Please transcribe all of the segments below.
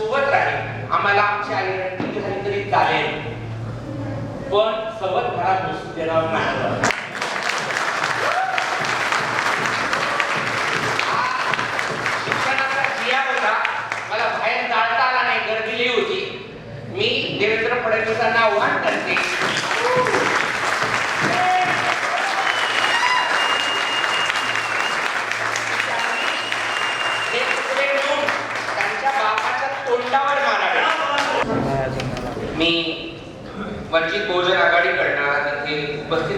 सोबत राहील. आम्हाला आमची आई रडली झाली तरी चालेल. पण सोबत घरात बसू देणार नाही. शिक्षणाचा जिया होता. मला बाहेर जाता आला नाही. गर्दी लई होती. मी देवेंद्र फडणवीसांना आव्हान करते.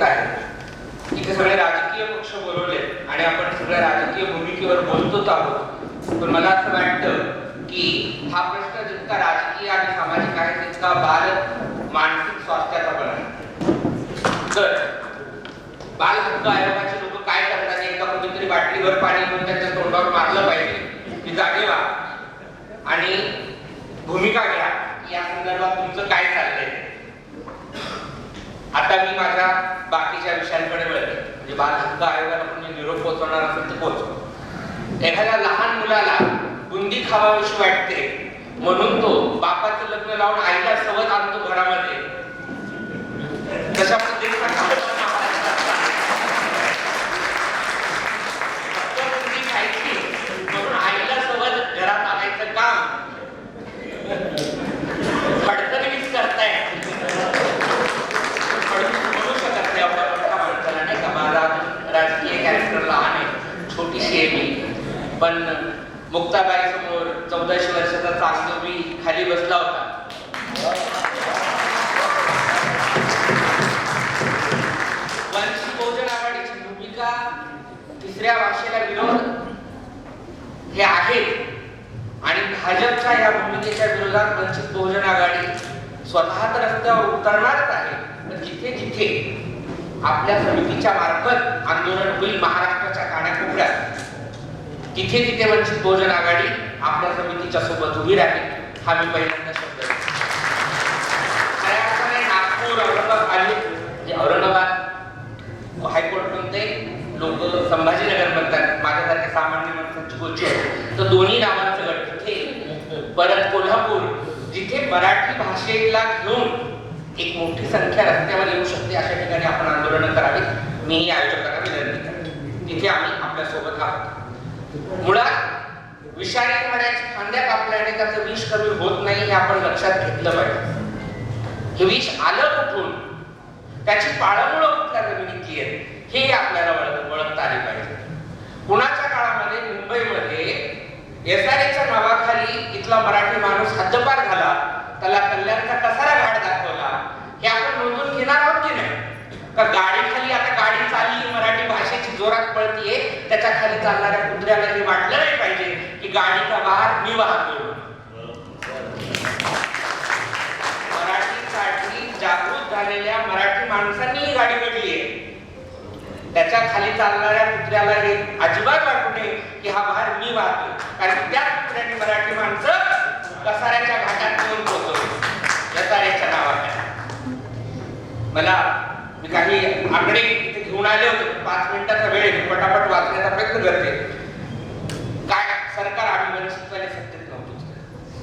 उपस्थित आहे. इथे सगळे राजकीय पक्ष बोलवले आणि आपण सगळ्या राजकीय भूमिकेवर बोलतोच आहोत. पण मला असं वाटतं की हा प्रश्न जितका राजकीय आणि सामाजिक आहे तितका बाल मानसिक स्वास्थ्याचा पण आहे. तर बाल हक्क आयोगाचे लोक काय करतात एकदा कुठेतरी बाटलीवर पाणी घेऊन त्यांच्या तोंडावर मारलं पाहिजे. की जागे आणि भूमिका घ्या या संदर्भात तुमचं काय चाललंय आता मी माझ्या बाकीच्या विषयांकडे वळते. म्हणजे बाल हक्क आयोगाला पण मी निरोप पोहोचवणार असेल तर पोहोचतो एखाद्या लहान मुलाला बुंदी खावावीशी वाटते म्हणून तो बापाचं लग्न लावून आईला सवत आणतो घरामध्ये तशा पद्धतीचा कार्यक्रम महाराष्ट्रात फक्त बुंदी खायची म्हणून आईला सवत घरात आणायचं काम फडकणीच करताय म्हणू शकत नाही आपल्या मोठ्या माणसाला नाही का माझा राजकीय कॅरेक्टर लहान आहे छोटीशी आहे मी पण मुक्ताबाई समोर चौदाशे वर्षाचा चांदोबी खाली बसला होता. वंशी बहुजन आघाडीची भूमिका तिसऱ्या भाषेला विरोध हे आहे. आणि भाजपच्या या भूमिकेच्या विरोधात वंचित बहुजन आघाडी स्वतः तर रस्त्यावर उतरणारच आहे. पण जिथे जिथे आपल्या समितीच्या मार्फत आंदोलन होईल महाराष्ट्राच्या कानाकोपऱ्यात. तिथे तिथे वंचित बहुजन आघाडी आपल्या समितीच्या सोबत उभी राहील हा मी पहिल्यांदा शब्द खऱ्या अर्थाने नागपूर औरंगाबाद आले जे औरंगाबाद हायकोर्ट म्हणते लोक संभाजीनगर म्हणतात माझ्यासारख्या सामान्य माणसांची गोष्टी आहे तर दोन्ही नावांचं गट तिथे परत कोल्हापूर जिथे मराठी भाषेला घेऊन एक मोठी संख्या रस्त्यावर येऊ शकते अशा ठिकाणी आपण आंदोलनं करावी मीही आयोजकांना विनंती करतो. तिथे आम्ही आपल्यासोबत आहोत. मुळात विषारी झाडाची फांद्या कापल्याने त्याचं विष कमी होत नाही हे आपण लक्षात घेतलं पाहिजे. हे विष आलं कुठून? त्याची पाळंमुळं कुठल्या जमिनीतली आहेत हे आपल्याला ओळख ओळखता आली पाहिजे. कुणाच्या काळामध्ये? मुंबईमध्ये एस आर एच्या नावाखाली इथला मराठी माणूस हद्दपार झाला. त्याला कल्याणचा कसारा घाट दाखवला. हे आपण नोंदून घेणार आहोत की नाही? का गाडी चालली मराठी भाषेची जोरात पळतीये त्याच्याखाली चालणाऱ्या कुत्र्याला हे वाटलं नाही पाहिजे की गाडीचा भार मी वाहतोय मराठीसाठी जागृत झालेल्या मराठी माणसांनी ही गाडी विकली आहे. त्याच्याखाली चालणाऱ्या कुत्र्याला हे अजिबात वाटू नये की हा भार मी वाहतोय कारण त्या कुत्र्याने मराठी माणसं कसाऱ्याच्या घाटात नेऊन पोहोचवली कसाऱ्याच्या नावाने मला मी काही आकडे इथे आले होते. पाच मिनिटाचा वेळ पटापट वाचण्याचा प्रयत्न करते. काय सरकार आम्ही वंचितवाले सत्तेत नव्हतो.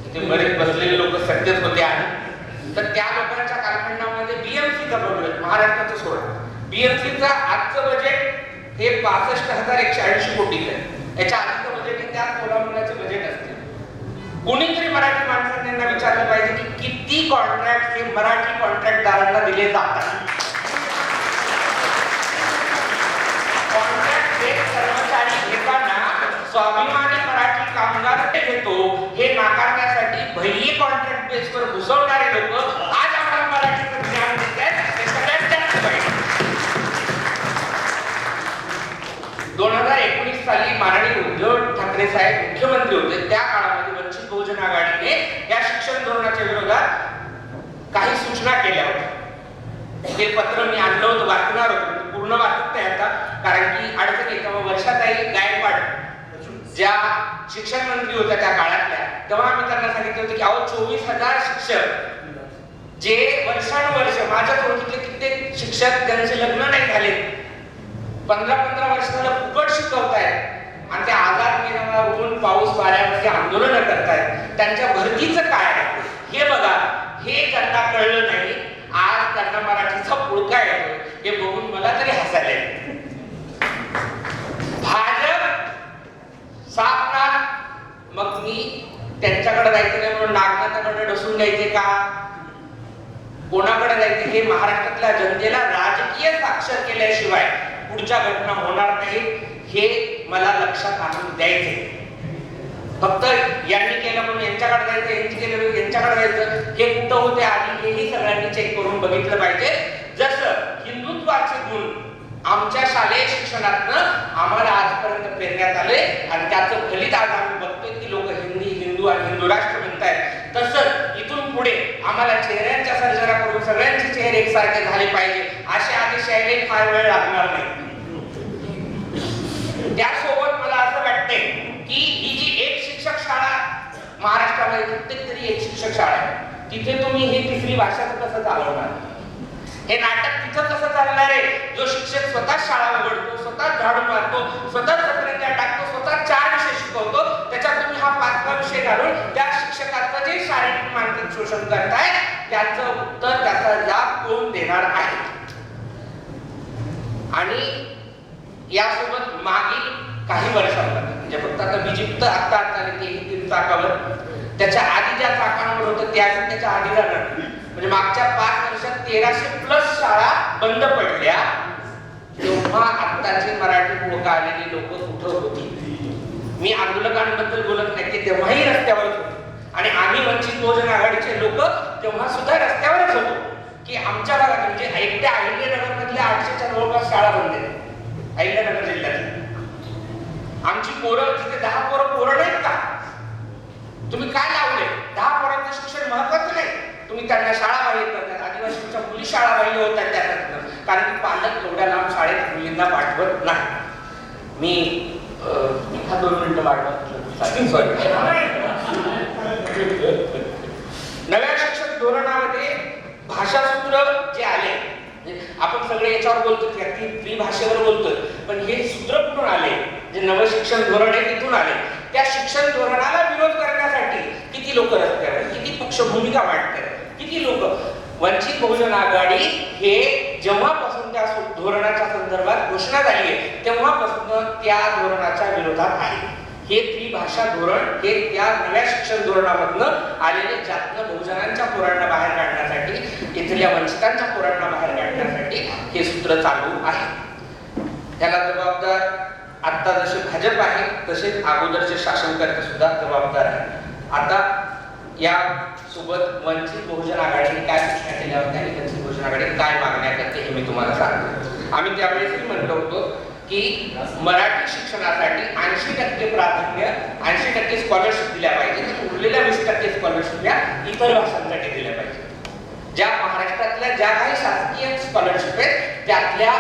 तिथे बरेच बसलेले लोक सत्तेत होते आणि तर त्या लोकांच्या कालखंडामध्ये बीएमसीचा बजेट महाराष्ट्राचं सोडा. बीएमसीचा आजचं बजेट हे पासष्ट हजार एकशे ऐंशी कोटीचं आहे. याच्या आधीचं बजेट हे त्या सोळा मुलाचे बजेट असते. कोणीतरी मराठी माणसांनी विचारलं पाहिजे की किती कॉन्ट्रॅक्ट हे मराठी कॉन्ट्रॅक्टदारांना दिले जातात कॉन्ट्रॅक्ट बेस कर्मचारी घेताना स्वाभिमानी मराठी कामगार घेतो? हे नाकारण्यासाठी भैये कॉन्ट्रॅक्ट बेसवर घुसवणारे लोक आज आम्हाला मराठीचं ज्ञान देत आहेत हे सगळ्यात जास्त पाहिजे दोन हजार एकोणीस साली माननीय उद्धव ठाकरे साहेब मुख्यमंत्री होते. त्या काळामध्ये वंचित बहुजन आघाडीने या शिक्षण धोरणाच्या विरोधात काही सूचना केल्या होत्या. ते पत्र मी आणलं होतं वाचणार होतो. पूर्ण वाचत नाही आता कारण की अडचण येतं मग वर्षाताई गायकवाड ज्या शिक्षण मंत्री होत्या त्या काळातल्या तेव्हा आम्ही त्यांना सांगितलं होतं की अहो चोवीस हजार शिक्षक. जे वर्षानुवर्ष माझ्या ओळखीतले कित्येक शिक्षक त्यांचे लग्न नाही झाले. पंधरा पंधरा वर्षाला फुकट शिकवतायत. आणि ते आजार नियमावरून पाऊस वाऱ्यामध्ये आंदोलन करतायत. त्यांच्या भरतीचं काय हे बघा. हे त्यांना कळलं नाही आज त्यांना मराठीचा पुळका येतो हे बघून मला तरी हसायला येतं. त्यांच्याकडे जायचं नाही म्हणून नागनाथाकडे डसून द्यायचे का? कोणाकडे जायचे? हे महाराष्ट्रातल्या जनतेला राजकीय साक्षर केल्याशिवाय पुढच्या घटना होणार नाही हे मला लक्षात आणून द्यायचे फक्त यांनी केलं म्हणून यांच्याकडे जायचं यांची केलं म्हणून यांच्याकडे जायचं हे कुठं होते आधी हेही सगळ्यांनी चेक करून बघितलं पाहिजे. जसं हिंदुत्वाचे गुण आमच्या शालेय शिक्षणातनं आम्हाला आजपर्यंत पेरण्यात आले आणि त्याचं फलित आज आम्ही बघतोय. दुराष्ट्र म्हणतायत तसंच इथून पुढे आम्हाला चेहऱ्यांच्या सर्जना करून सगळ्यांचे चेहरे एकसारखे झाले पाहिजे असे आदेश यायला फार वेळ लागणार नाही. त्यासोबत मला असं वाटते की ही जी एक शिक्षक शाळा महाराष्ट्रामध्ये कित्येक तरी एक शिक्षक शाळा आहे तिथे तुम्ही हे तिसरी भाषाच कसं चालवणार? हे नाटक तिथं कसं चालणार आहे? जो शिक्षक स्वतः शाळा उघडतो स्वतः झाडू मारतो स्वतः सत्रांच्या टाकतो चार विषय शिकवतो. त्याच्यात तुम्ही हा पाचवा विषय घालून त्या शिक्षकाचं जे शारीरिक मानसिक शोषण करताय त्याचं उत्तर त्याचा लाभ कोण देणार आहे? आणि यासोबत मागील काही वर्षांमध्ये म्हणजे फक्त आता बिजिप्त आत्ता आता आले तीन चाकावर त्याच्या आधी ज्या चाकांवर होतं त्या त्याच्या आधी जाणार म्हणजे मागच्या पाच वर्षात तेराशे प्लस शाळा बंद पडल्या. तेव्हा आत्ताचे मराठी लोक आलेली लोक कुठं होती? मी आंदोलकांबद्दल बोलत नाही ते तेव्हाही रस्त्यावरच होतो. आणि आम्ही वंचित बहुजन आघाडीचे लोक तेव्हा सुद्धा रस्त्यावरच होतो की आमच्या भागात म्हणजे एकट्या अहिल्यानगर मधल्या आठशेच्या जवळपास शाळा बंद आहेत. अहिल्यानगर जिल्ह्यात आमची पोरं तिथे दहा पोरं पोरं नाहीत का? तुम्ही काय लावले? दहा पोरांचं शिक्षण महत्वाचं नाही. तुम्ही त्यांना शाळा बाह्य करतात आदिवासींच्या मुली शाळा बाह्य होतात त्याच्यातनं कारण की पालक एवढ्या लांब शाळेत मुलींना पाठवत नाही. मी हा दोन मिनिटं वाढवत सॉरी नव्या शिक्षण धोरणामध्ये भाषासूत्र जे आले म्हणजे आपण सगळे याच्यावर बोलतो की अगदी फ्री भाषेवर बोलतोय पण हे सूत्र कुठून आले? जे नवं शिक्षण धोरण आहे तिथून आले. त्या शिक्षण धोरणाला विरोध करण्यासाठी किती लोक रस्त्यावर किती पक्ष भूमिका मांडतात किती लोक? वंचित बहुजन आघाडी हे जेव्हापासून त्या धोरणाच्या संदर्भात घोषणा झाली आहे. तेव्हापासून त्या धोरणाच्या विरोधात आहे. हे त्रिभाषा धोरण हे त्या नव्या शिक्षण धोरणामधनं आलेले ज्यातनं बहुजनांच्या पोरांना बाहेर काढण्यासाठी इथल्या वंचितांच्या पोरांना बाहेर काढण्यासाठी हे सूत्र चालू आहे. त्याला जबाबदार आता जसे भाजप आहे तसेच अगोदरचे शासनकर्ते सुद्धा जबाबदार आहे आता या सोबत वंचित बहुजन आघाडीने काय सूचना केल्या होत्या आणि वंचित बहुजन आघाडीने काय मागण्या करते हे मी तुम्हाला सांगतो. आम्ही त्यावेळेसही म्हणलो होतो की मराठी शिक्षणासाठी ऐंशी टक्के प्राधान्य ऐंशी टक्के स्कॉलरशिप दिल्या पाहिजे. म्हणजे उरलेल्या वीस टक्के स्कॉलरशिप या इतर भाषांसाठी दिल्या पाहिजे. ज्या महाराष्ट्रातल्या ज्या काही शासकीय स्कॉलरशिप आहेत त्यातल्या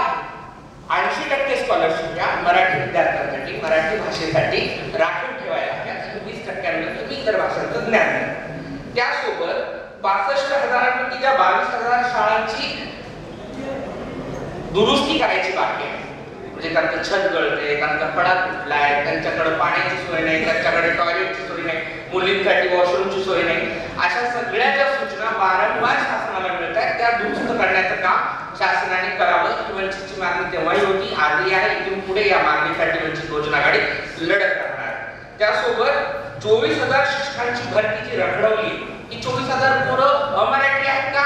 ऐंशी टक्के स्कॉलरशिप या मराठी विद्यार्थ्यांसाठी मराठी भाषेसाठी राखून ठेवायला हव्या आणि वीस टक्क्यांमध्ये तुम्ही इतर भाषांचं ज्ञान द्या त्यासोबत बासष्ट हजारांपैकी ज्या बावीस हजार शाळांची दुरुस्ती करायची बाकी आहे. म्हणजे त्यांचं छत गळते त्यांचा पडा तुटलाय त्यांच्याकडे पाण्याची सोय नाही त्यांच्याकडे टॉयलेटची सोय नाही मुलींसाठी वॉशरूमची सोय नाही. अशा सगळ्या ज्या सूचना वारंवार शासनाला मिळत आहेत त्या दुरुस्त करण्याचं काम शासनाने करावं. ही वंचितची मागणी तेव्हाही होती आजही आहे. इथून पुढे या मागणीसाठी वंचित योजना आघाडी लढत करणार त्यासोबत चोवीस हजार शिक्षकांची भरती जी रखडवली. ही चोवीस हजार पोरं अमराठी आहेत का?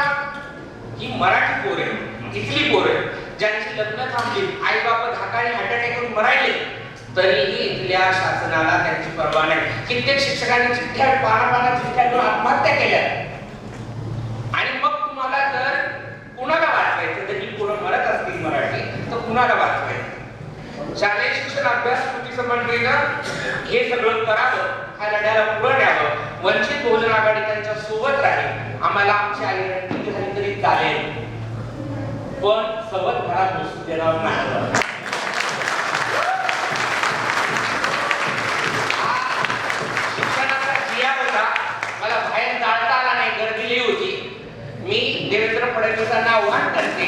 ही मराठी पोर आहे इथली पोर आहे ज्यांची लग्न थांबली. आई बाप धाकाने हार्ट अटॅक करून मरायले. तरीही इथल्या शासनाला त्यांची परवा नाही. कित्येक शिक्षकांनी चिठ्ठ्या पाना पाना चिठ्ठ्या करून आत्महत्या केली आणि मग तुम्हाला जर कुणाला वाचवायचं तर ही पोरं मरत असतील मराठी तर कुणाला वाचवायचं शालेय शिक्षण अभ्यास कृती समन्वयनं हे सगळं करावं हा लढ्याला पुढं न्यावं वंचित बहुजन आघाडी त्यांच्यासोबत राहील आम्हाला आमची आई रडली झाली तरी चालेल पण सवत घरात बसू देणार नाही शिक्षणाचा जिया होता. मला बाहेर जाता आला नाही गर्दी लई होती. मी देवेंद्र फडणवीसांना आव्हान करते.